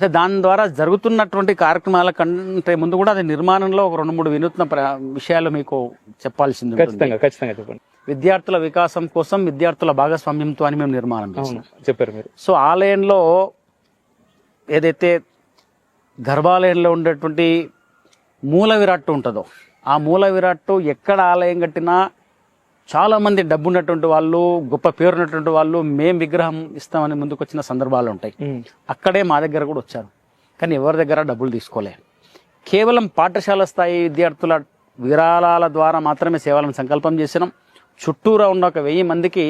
దాని ద్వారా జరుగుతున్నటువంటి కార్యక్రమాల కంటే ముందు కూడా అది నిర్మాణంలో ఒక రెండు మూడు వినూత్న విషయాలు మీకు చెప్పాల్సింది. ఖచ్చితంగా ఖచ్చితంగా చెప్పండి. విద్యార్థుల వికాసం కోసం విద్యార్థుల భాగస్వామ్యంతో అని మేము నిర్మాణం చేసాం చెప్పారు మీరు. సో ఆలయంలో ఏదైతే గర్భాలయంలో ఉండేటువంటి మూల విరాట్టు ఉంటుందో ఆ మూల విరాట్టు ఎక్కడ ఆలయం కట్టినా చాలా మంది డబ్బు ఉన్నటువంటి వాళ్ళు గొప్ప పేరు ఉన్నటువంటి వాళ్ళు మేం విగ్రహం ఇస్తామని ముందుకు వచ్చిన సందర్భాలు ఉంటాయి. అక్కడే మా దగ్గర కూడా వచ్చారు. కానీ ఎవరి దగ్గర డబ్బులు తీసుకోలే. కేవలం పాఠశాల స్థాయి విద్యార్థుల విరాళాల ద్వారా మాత్రమే సేవలను సంకల్పం చేసినాం. చుట్టూరా ఉన్న ఒక వెయ్యి మందికి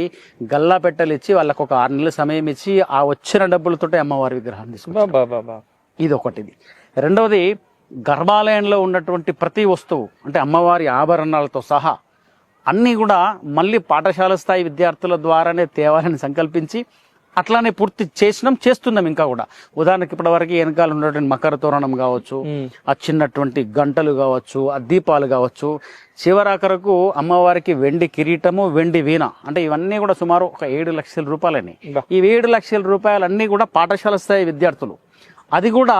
గల్లా పెట్టెలు ఇచ్చి వాళ్ళకు ఒక ఆరు నెలల సమయం ఇచ్చి ఆ వచ్చిన డబ్బులతోటే అమ్మవారి తీసుకున్నాం బా బా ఇది ఒకటిది రెండవది గర్భాలయంలో ఉన్నటువంటి ప్రతి వస్తువు అంటే అమ్మవారి ఆభరణాలతో సహా అన్నీ కూడా మళ్ళీ పాఠశాల స్థాయి విద్యార్థుల ద్వారానే తేవాలని సంకల్పించి అట్లానే పూర్తి చేసినాం చేస్తున్నాం ఇంకా కూడా ఉదాహరణకి ఇప్పటివరకు వెనకాల ఉన్నటువంటి మకర తోరణం కావచ్చు. ఆ చిన్నటువంటి గంటలు కావచ్చు ఆ దీపాలు కావచ్చు చివరాఖరకు అమ్మవారికి వెండి కిరీటము వెండి వీణ అంటే ఇవన్నీ కూడా సుమారు ఒక ఏడు లక్షల రూపాయలని. ఈ ఏడు లక్షల రూపాయలన్నీ కూడా పాఠశాల స్థాయి విద్యార్థులు అది కూడా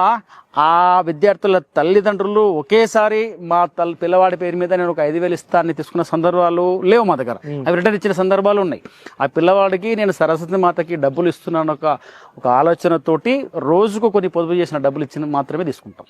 ఆ విద్యార్థుల తల్లిదండ్రులు ఒకేసారి మా తల్ పిల్లవాడి పేరు మీద నేను ఒక ఐదు వేలు ఇస్తానని తీసుకున్న సందర్భాలు లేవు మా దగ్గర. అవి రిటర్న్ ఇచ్చిన సందర్భాలు ఉన్నాయి. ఆ పిల్లవాడికి నేను సరస్వతి మాతకి డబ్బులు ఇస్తున్నాను ఒక ఒక ఆలోచనతోటి రోజుకు కొన్ని పొదుపు చేసిన డబ్బులు ఇచ్చిన మాత్రమే తీసుకుంటాం.